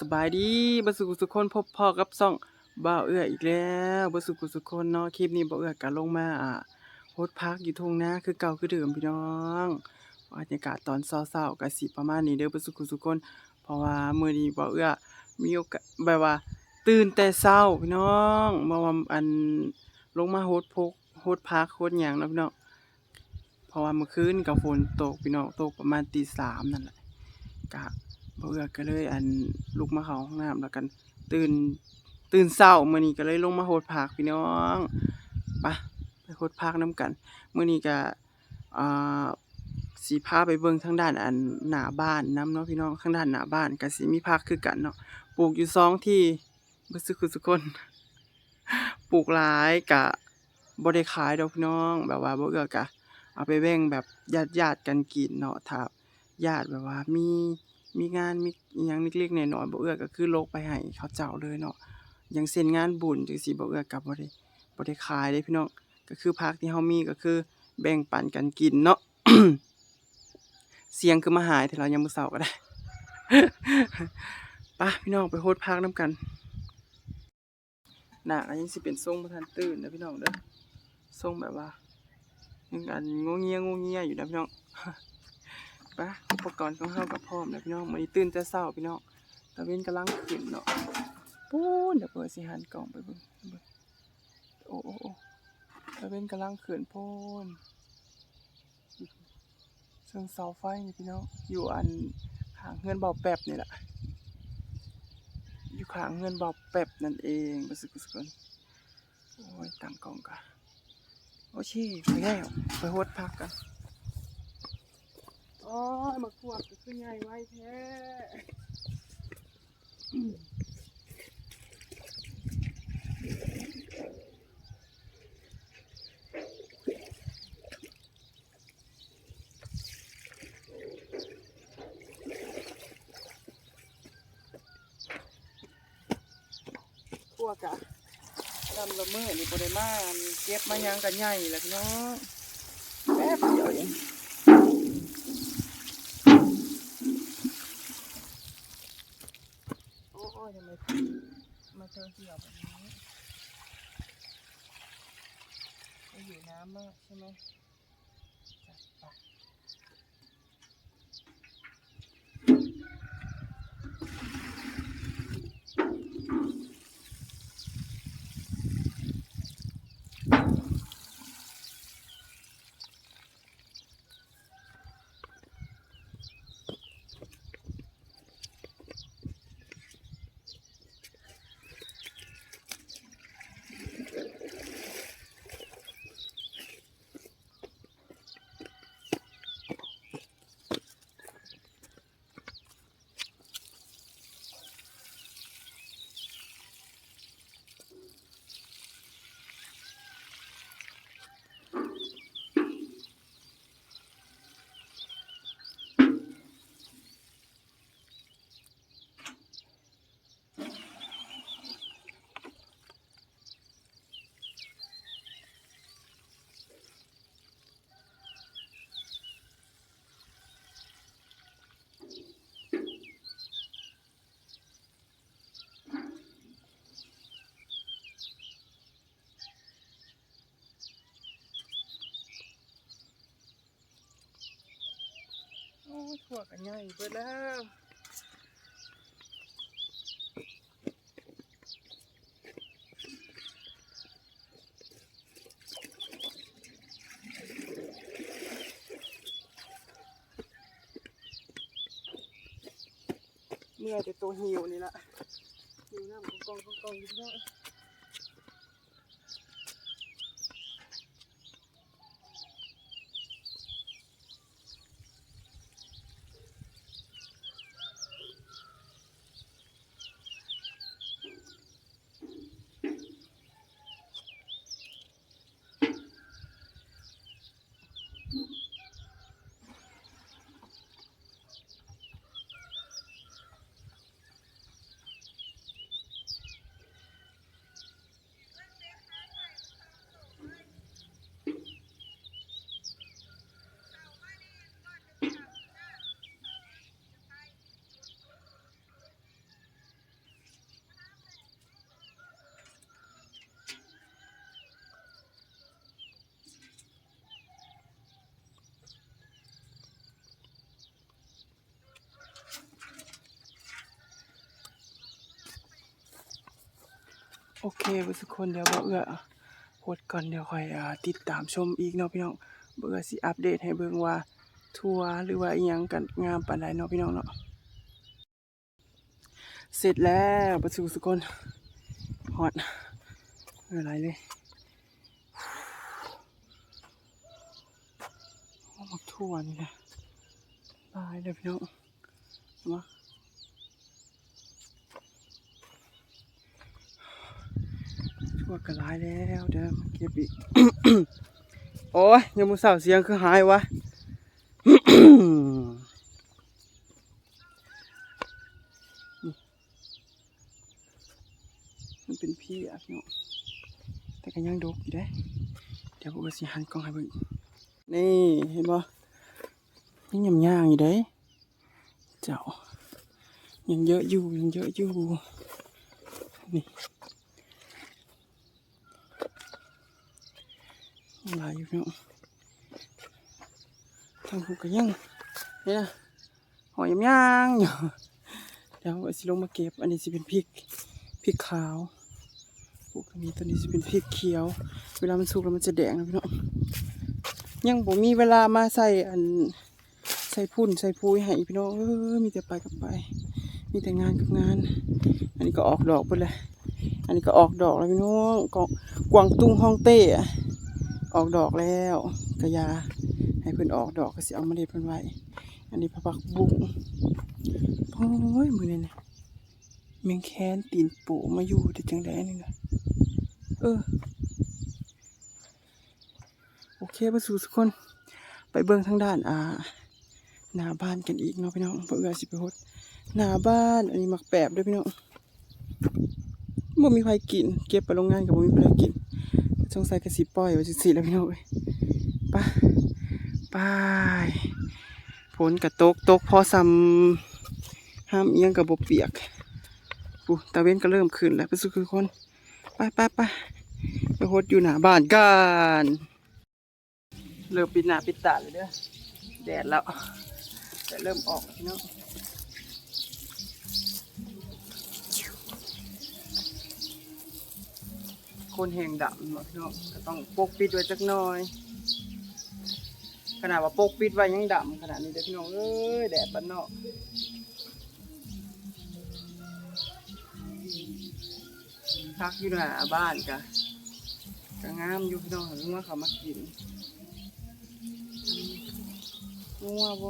สบายดีบ่สุขสุคนพบพ่อกับซ่องบ่าวเอื้ออีกแล้วบ่สุขสุคนเนาะคลิปนี้บ่าวเอื้อก็ลงมาอ่าโฮสพักอยู่ทุ่งนาคือเก่าคือเดิมพี่น้องบรรยากาศตอนเช้าๆก็สิประมาณนี้เด้อบ่สุขสุคน เพราะว่ามื้อนี้บ่าวเอื้อมีโอกาสแบบว่า ตื่นแต่เช้าพี่น้องมาว่าอันลงมาโฮดพกโฮดพักโฮดหยังเนาะพี่น้องเพราะว่าเมื่อคืนก็ฝนตกพี่น้องตกประมาณตีสามนั่นแหละก็ บ่เอื้อก็เลยอันลุกมาเข้าห้องน้ำแล้วกัน ตื่นตื่นเช้ามื้อนี้ก็เลยลงมาโหดผักพี่น้องไปไปโหดผักนํกันมื้อนี้ก็อ่าสิพาไปเบิ่งทางด้านอันหน้าบ้านนํเนาะพี่น้องทางด้านหน้าบ้านก็สิมีผักคือกันเนาะปลูกอยู่สองที่บ่สึกคือสุคนปลูกหลายก็บ่ได้ขายดอกพี่น้อง แบบว่าบ่เอือก็เอาไปแบ่งแบบญาติๆกันกินเนาะถ้าญาติแบบว่ามี มีงานมีอิหยังเล็กๆน้อยๆบ่เอื้อก็คือโลกไปให้เขาเจ้าเลยเนาะอย่างเช่นงานบุญจังซี่บ่เอื้อก็บ่ได้บ่ได้ขายเด้พี่น้องก็คือผักที่เฮามีก็คือแบ่งปันกันกินเนาะเสียงคือมาหายแต่เรายังมื้อเช้าก็ได้ไปพี่น้องไปโฮดพักนํกันหน้าก็ยังสิเป็นทรงบ่ทันตื่นเด้อพี่น้องเด้อทรงแบบว่ายังอันงวเงียงวเงียอยู่นะพี่น้อง ปะอุปกรณ์ของเรากับพร้อมแล้วพี่น้องมื้อนี้ตื่นแต่เช้าพี่น้องตะเวนกำลังขึ้นเนาะปูนเดี๋ยวเปิดสิหันกล่องไปเบิ่งโอ้โอ้โอ้ตะเวนกำลังขึ้นโพนเชิงเสาไฟนี่พี่น้องอยู่อันข้างเฮือนเบาแป๊บนี่แหละอยู่ข้างเฮือนเบาแป๊บนั่นเองบ่สึกสึกคนโอ้ยตั้งกล้องก่อนโอเคไปแล้วไปโฮดพักกัน โอ้ยมาขวดก็คือใหญ่ไว้แท้อืมพวกะดำละเมอนี่บริมาณเก็บมายังกันใหญ่แหละพี่น้องแป๊บเดียวเอง โอ้โอ้ยทำไมมา เจอเหี่ยวแบบนี้ไปอยู่น้ำมากใช่ไหมจัดไป วกันใหญ่เบิดแล้วเมื่อแต่ตัวหิวนี่ละหิวน้ำกองกองกองอยู่ที่นั่ โอเคเพื่อนทุกคนเดี๋ยวบ่เอื้อโพดก่อนเดี๋ยวค่อยอติดตามชมอีกเนาะพี่น้องเอื้อสิอัปเดตให้เบิ่งว่าทัวร์หรือว่าอีหยังกันงามปานใดเนาะพี่น้องเนาะเสร็จแล้วเพื่อนทุกคนฮอตไม่เป็นไรเลยโอ้มักทั่วนี่นะตายเลยพี่น้องมา ชั่วกระลายแล้วเดี๋ยวมเก็บอีก โอ้ยยังมือสาเสียงคือหายวะมันเป็นพี่อะพี่น้องแต่ก็ยังดกอยู่ได้ เดี๋ยวพวกเราสิหันกล้องให้เบิ่งนี่เห็นบ่ยังยำย่างอยู่ได้เจ้ายังเยอะอยู่ยังเยอะอยู่นี่ หลายอยู่เนาะทางหูก็ยังเนี่ยนะหอยย่างอยู่เดี๋ยวเอาสิลงมาเก็บ อันนี้สิเป็นพริกพริกขาวพวกนี้ตัวนี้สิเป็นพริกเขียว เวลามันสุกแล้วมันจะแดงนะพี่น้องยังบ่มีเวลามาใส่อันใส่พุ่นใส่พุยให้พี่น้องเออมีแต่ไปกับไป มีแต่งานกับงาน อันนี้ก็ออกดอกไปเลยอันนี้ก็ออกดอกแล้วพี่น้องกองกวางตุ้งฮ่องเต้อะ ออกดอกแล้วกระยา ให้เพิ่นออกดอกก็สิเอามาเด็ดเพิ่นไว้ อันนี้ผักบักบุ้งโอ้ยมือนี่นะแมงแค้นตีนปูมาอยู่ที่จังไดนี่นะเออ โอเคไปสู่ทุกคน ไปเบิ่งทางด้านอ่าหน้าบ้านกันอีกเนาะพี่น้องเพื่อสิไปฮดหน้าบ้าน อันนี้มักแปบด้วยพี่น้องบ่มีใครกิน เก็บไปโรงงานกับบ่มีใครกิน สงสัยกระสิปล่อยไว้จังซี่แล้วพี่น้องเอ้ยไปไปฝนกระตกตกพอซ้ำห้ามเอียงกับบ่เปียกปูตาเว้นก็เริ่มขึ้นแล้วไปสู่คือคนไปไปไปไปโฮดอยู่หน้าบ้านกันเริ่มปิดหน้าปิดตาเลยเด้อแดดแล้วแดดเริ่มออกแล้วพี่น้อง คนแหงดำเนาะพี่น้องก็ต้องปกปิดไว้จักหน่อย ขนาดว่าปกปิดไว้ยังดำขนาดนี้เด้อพี่น้องเอ้ยแดดบ้านนอกพักอยู่หน้าบ้านกะก็งามอยู่พี่น้องเห็นว่าเขามากินงัวบ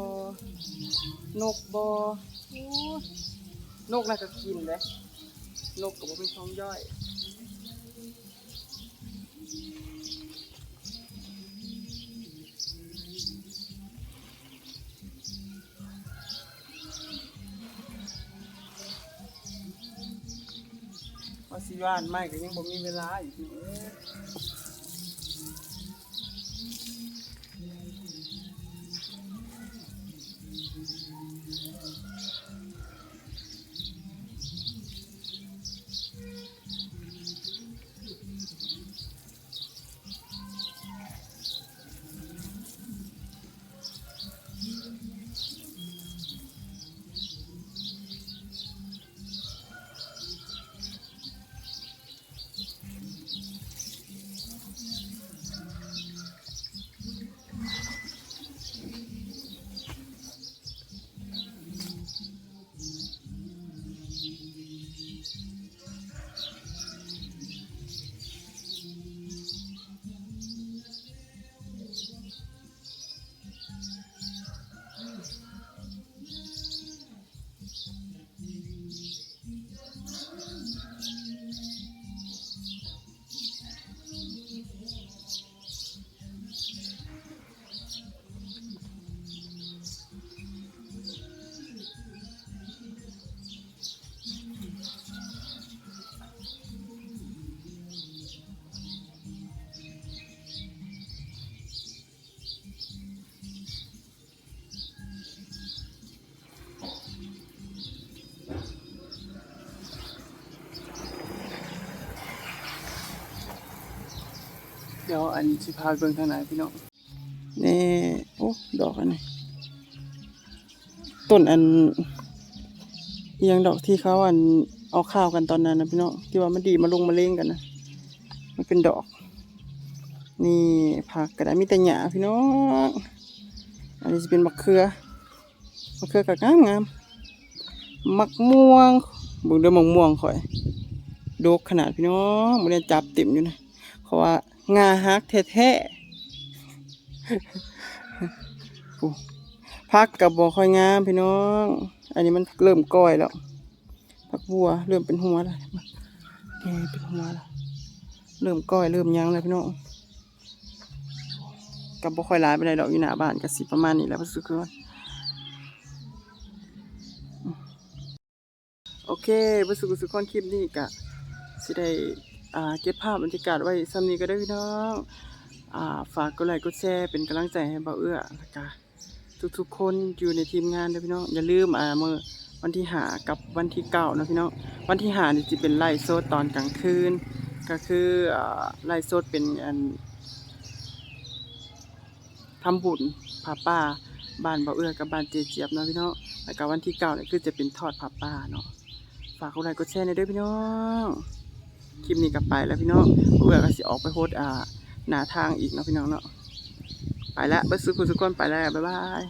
นกบโอ้ยนกน่าจะกินเลยนกกับว่าเป็นท้องย่อย ว่าสิว่านไม่ก็ยังบ่มีเวลาอยู่ เอ้ยเดี๋ยวอันสิพาเบิ่งทางไหนพี่น้องนี่โอ้ดอกอันนี้ต้นอันเอียงดอกที่เขาอันเอาข้าวกันตอนนั้นนะพี่น้องที่ว่ามันดีมาลงมาเล่งกันนะมันเป็นดอก นี่ผักกระดาษมีแต่หญ้าพี่น้องอันนี้จะเป็นมะเขือมะเขือกับงามงามมักม่วงเบุงด้อมักม่วงข่อยดกขนาดพี่น้องมันได้จับเต็มอยู่นะเพราะว่า งาฮักแท้ๆโอ้พักกับบ่อค่อยงามพี่น้อง อันนี้มันเริ่มก้อยแล้วผักบัวเริ่มเป็นหัวแล้วนี่เป็นหัวแล้วเริ่มก้อยเริ่มยังแล้วพี่น้องกับบ่ค่อยหลายไปไหนดอกอยู่หน้าบ้านก็สิประมาณนี้แล้วพี่สุกคนโอเคพี่สุกสุกคนคลิปนี้ก็สิได้ เก็บภาพบรรยากาศไว้ซ้ำนี้ก็ได้พี่น้องอฝากกดไลค์กดแชร์เป็นกำลังใจให้เบาเอื้อแล้วก็ทุกๆคนอยู่ในทีมงานด้วยพี่น้องอย่าลืมอ่ามื่อวันที่หากับวันที่เก้านะพี่น้องวันที่หานี่จะเป็นไล่โซดตอนกลางคืน ก็คือไล่สดเป็นอันทำบุญผาป่าบ้านบ่าเอื้อกับบ้านเจเจี๊ยบเนาะพี่น้องแล้วก็วันที่เก้าเนี่ยคือจะเป็นทอดผาป่าเนาะฝากกดไลค์กดแชร์ในด้วยพี่น้อง คลิปนี้กลับไปแล้วพี่น้องเพื่อก็สิออกไปโพสต์อ่าหน้าทางอีกเนาะพี่น้องเนาะไปแล้วเบิดสุขุสุกคนไปแล้วบ๊ายบาย